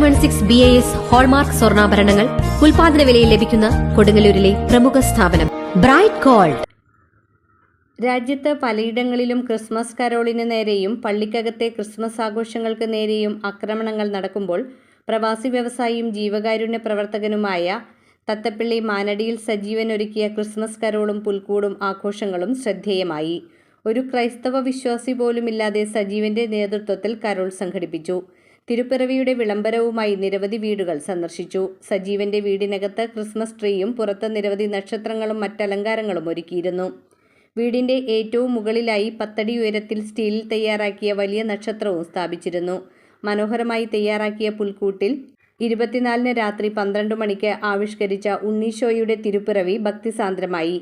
One six B A S hallmark സ്വർണാഭരണങ്ങൾ ഉൽപാദന വിലയിൽ ലഭിക്കുന്ന കൊടുങ്ങല്ലൂരിലെ പ്രമുഖ സ്ഥാപനം. Bright gold. രാജ്യത്ത് പലയിടങ്ങളിലും ക്രിസ്മസ് കരോളിന് നേരെയും പള്ളിക്കകത്തെ ക്രിസ്മസ് ആഘോഷങ്ങൾക്ക് നേരെയും ആക്രമണങ്ങൾ നടക്കുമ്പോൾ പ്രവാസി വ്യവസായിയും ജീവകാരുണ്യ പ്രവർത്തകനുമായ തത്തപ്പിള്ളി മാനടിയിൽ സജീവൻ ഒരുക്കിയ ക്രിസ്മസ് കരോളും പുൽക്കൂടും ആഘോഷങ്ങളും ശ്രദ്ധേയമായി. ഒരു ക്രൈസ്തവ വിശ്വാസി പോലുമില്ലാതെ സജീവന്റെ നേതൃത്വത്തിൽ കരോൾ സംഘടിപ്പിച്ചു. തിരുപ്പിറവിയുടെ വിളംബരവുമായി നിരവധി വീടുകൾ സന്ദർശിച്ചു. സജീവന്റെ വീടിനകത്ത് ക്രിസ്മസ് ട്രീയും പുറത്ത് നിരവധി നക്ഷത്രങ്ങളും മറ്റലങ്കാരങ്ങളും ഒരുക്കിയിരുന്നു. വീടിന്റെ ഏറ്റവും മുകളിലായി പത്തടി ഉയരത്തിൽ സ്റ്റീലിൽ തയ്യാറാക്കിയ വലിയ നക്ഷത്രവും സ്ഥാപിച്ചിരുന്നു. മനോഹരമായി തയ്യാറാക്കിയ പുൽക്കൂട്ടിൽ ഇരുപത്തിനാലിന് രാത്രി പന്ത്രണ്ട് മണിക്ക് ആവിഷ്കരിച്ച ഉണ്ണീശോയുടെ തിരുപ്പിറവി ഭക്തിസാന്ദ്രമായി.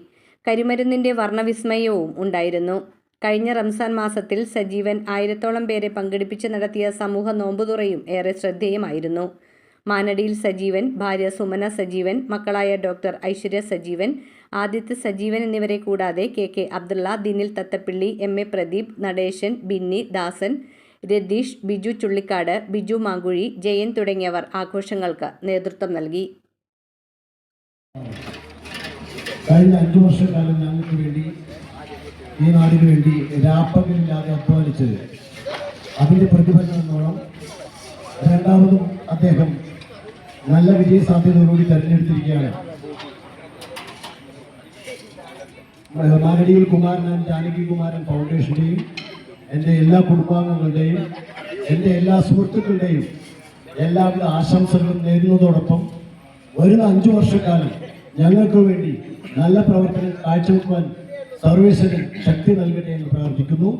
കരിമരുന്നിന്റെ വർണവിസ്മയവും ഉണ്ടായിരുന്നു. കഴിഞ്ഞ റംസാൻ മാസത്തിൽ സജീവൻ ആയിരത്തോളം പേരെ പങ്കെടുപ്പിച്ച് നടത്തിയ സമൂഹ നോമ്പുതുറയും ഏറെ ശ്രദ്ധേയമായിരുന്നു. മാനടിയിൽ സജീവൻ ഭാര്യ സുമന സജീവൻ മക്കളായ ഡോക്ടർ ഐശ്വര്യ സജീവൻ ആദിത്യ സജീവൻ എന്നിവരെ കൂടാതെ K K Abdulla Dinil Thathappilly M A Pradeep Nadesan Binny Dasan Ratheesh Biju Chullikkad Biju Mankuzhi Jayan തുടങ്ങിയവർ ആഘോഷങ്ങൾക്ക് നേതൃത്വം നൽകി. കഴിഞ്ഞ അഞ്ചു വർഷക്കാലം ഞങ്ങൾക്ക് വേണ്ടി ഈ നാടിന് വേണ്ടി രാപ്പകലില്ലാതെ അധ്വാനിച്ചത്. അതിന്റെ പ്രതിഫലനം എന്നോണം രണ്ടാമതും അദ്ദേഹം നല്ല വിജയ സാധ്യതയോടുകൂടി തെരഞ്ഞെടുത്തിരിക്കുകയാണ് മാനടിയിൽ കുമാരൻ ജാനകി കുമാരൻ ഫൗണ്ടേഷന്റെയും എന്റെ എല്ലാ കുടുംബാംഗങ്ങളുടെയും എന്റെ എല്ലാ സുഹൃത്തുക്കളുടെയും എല്ലാവിധ ആശംസകളും നേരുന്നതോടൊപ്പം വരുന്ന അഞ്ചു വർഷക്കാലം ഞങ്ങൾക്ക് വേണ്ടി നല്ല പ്രവർത്തനം കാഴ്ചവെക്കുവാൻ സർവേശ്വരൻ ശക്തി നൽകട്ടെ എന്ന് പ്രാർത്ഥിക്കുന്നു.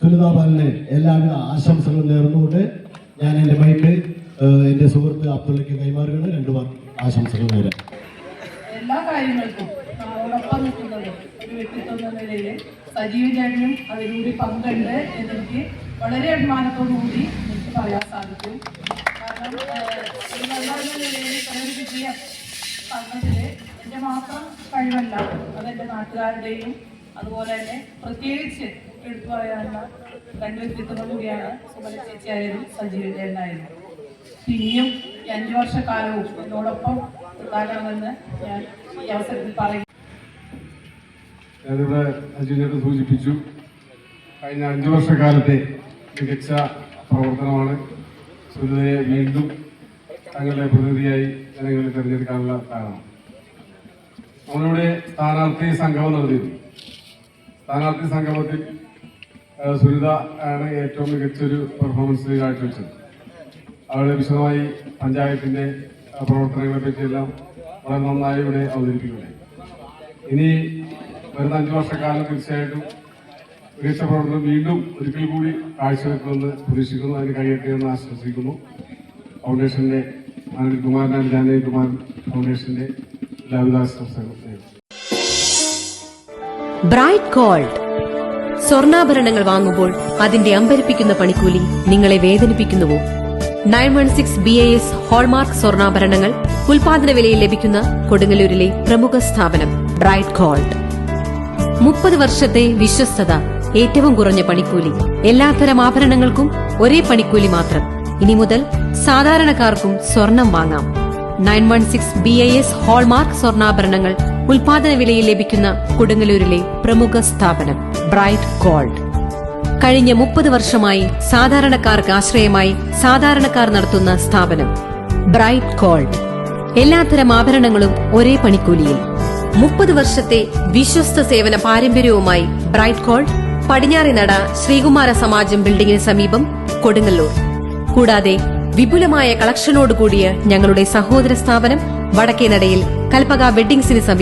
സുനിതാ ബാലന് എല്ലാവിധ ആശംസകളും നേർന്നുകൊണ്ട് ഞാൻ എന്റെ മൈക്ക് എന്റെ സുഹൃത്ത് അബ്ദുള്ളയ്ക്ക് കൈമാറുകയാണ്. രണ്ട് ആശംസകൾ നേരാം. എല്ലാ കാര്യങ്ങൾക്കും നമ്മളോടൊപ്പം നിൽക്കുന്നത് ഒരു വ്യക്തിത്വം എന്ന നിലയിൽ സജീവ് ചേട്ടനും അതിലൂടെ പങ്കുണ്ട് എന്നെനിക്ക് വളരെ അഭിമാനത്തോടു കൂടി എനിക്ക് പറയാൻ സാധിക്കും. കാരണം ഒരു നല്ല ഒരു വിജയം തന്നതിൽ എന്റെ മാത്രം കഴിവല്ല. അതെന്റെ നാട്ടുകാരുടെയും അതുപോലെ തന്നെ പ്രത്യേകിച്ച് എടുത്തു പറയാനുള്ള രണ്ട് വ്യക്തിത്വം കൂടിയാണ് സുമല ചേച്ചിയായാലും സജീവ ചേട്ടനായാലും. പിന്നെയും ഈ അഞ്ചു വർഷക്കാലവും എന്നോടൊപ്പം ഉണ്ടാകണമെന്ന് ഞാൻ ഈ അവസരത്തിൽ പറയും ഞാനിവിടെ അജിനോട് സൂചിപ്പിച്ചു. കഴിഞ്ഞ അഞ്ചു വർഷക്കാലത്തെ മികച്ച പ്രവർത്തനമാണ് സുനിതയെ വീണ്ടും തങ്ങളുടെ പ്രതിനിധിയായി ജനങ്ങളിൽ തിരഞ്ഞെടുക്കാനുള്ള കാരണം. നമ്മളിവിടെ സ്ഥാനാർത്ഥി സംഗമം നടത്തിയിരുന്നു. സ്ഥാനാർത്ഥി സംഗമത്തിൽ സുനിത ആണ് ഏറ്റവും മികച്ചൊരു പെർഫോമൻസ് കാഴ്ചവെച്ചത്. അവളെ വിശദമായി പഞ്ചായത്തിന്റെ പ്രവർത്തനങ്ങളെ പറ്റിയെല്ലാം വളരെ നന്നായി ഇവിടെ അവതരിപ്പിക്കുകയുണ്ടായി ഇനി വരുന്ന അഞ്ചു വർഷക്കാലം തീർച്ചയായിട്ടും മികച്ച പ്രവർത്തനം വീണ്ടും ഒരിക്കൽ കൂടി കാഴ്ചവെക്കുമെന്ന് പ്രതീക്ഷിക്കുന്നു. അതിന് കഴിയട്ടെ എന്ന് ആശംസിക്കുന്നു. ഫൗണ്ടേഷന്റെ കുമാരൻ ആൻഡ് ജാനകി കുമാർ ഫൗണ്ടേഷന്റെ എല്ലാവിധ ആശംസകളും ബ്രൈറ്റ് ഗോൾഡ്. സ്വർണാഭരണങ്ങൾ വാങ്ങുമ്പോൾ അതിന്റെ അമ്പരിപ്പിക്കുന്ന പണിക്കൂലി നിങ്ങളെ വേദനിപ്പിക്കുന്നുവോ? Nine one six B A S hallmark സ്വർണാഭരണങ്ങൾ ഉൽപാദന വിലയിൽ ലഭിക്കുന്ന കൊടുങ്ങല്ലൂരിലെ പ്രമുഖ സ്ഥാപനം ബ്രൈറ്റ് ഗോൾഡ്. മുപ്പത് വർഷത്തെ വിശ്വസ്തത ഏറ്റവും കുറഞ്ഞ പണിക്കൂലി. എല്ലാത്തരം ആഭരണങ്ങൾക്കും ഒരേ പണിക്കൂലി മാത്രം. ഇനി മുതൽ സാധാരണക്കാർക്കും സ്വർണം വാങ്ങാം. Nine one six B I S hallmark സ്വർണാഭരണങ്ങൾ ഉൽപാദന വിലയിൽ ലഭിക്കുന്ന കൊടുങ്ങല്ലൂരിലെ പ്രമുഖ സ്ഥാപനം ബ്രൈറ്റ് ഗോൾഡ്. കഴിഞ്ഞ മുപ്പത് വർഷമായി സാധാരണക്കാർക്ക് ആശ്രയമായി സാധാരണക്കാർ നടത്തുന്ന സ്ഥാപനം ബ്രൈറ്റ് ഗോൾഡ്. എല്ലാത്തരം ആഭരണങ്ങളും ഒരേ പണിക്കൂലിയിൽ. മുപ്പത് വർഷത്തെ വിശ്വസ്ത സേവന പാരമ്പര്യവുമായി ബ്രൈറ്റ് ഗോൾഡ് പടിഞ്ഞാറിനട ശ്രീകുമാര സമാജം ബിൽഡിംഗിന് സമീപം കൊടുങ്ങല്ലൂർ. കൂടാതെ വിപുലമായ കളക്ഷനോടുകൂടിയ ഞങ്ങളുടെ സഹോദര സ്ഥാപനം വടക്കേനടയിൽ കൽപ്പക വെഡ്ഡിംഗ്സിന് സമീപം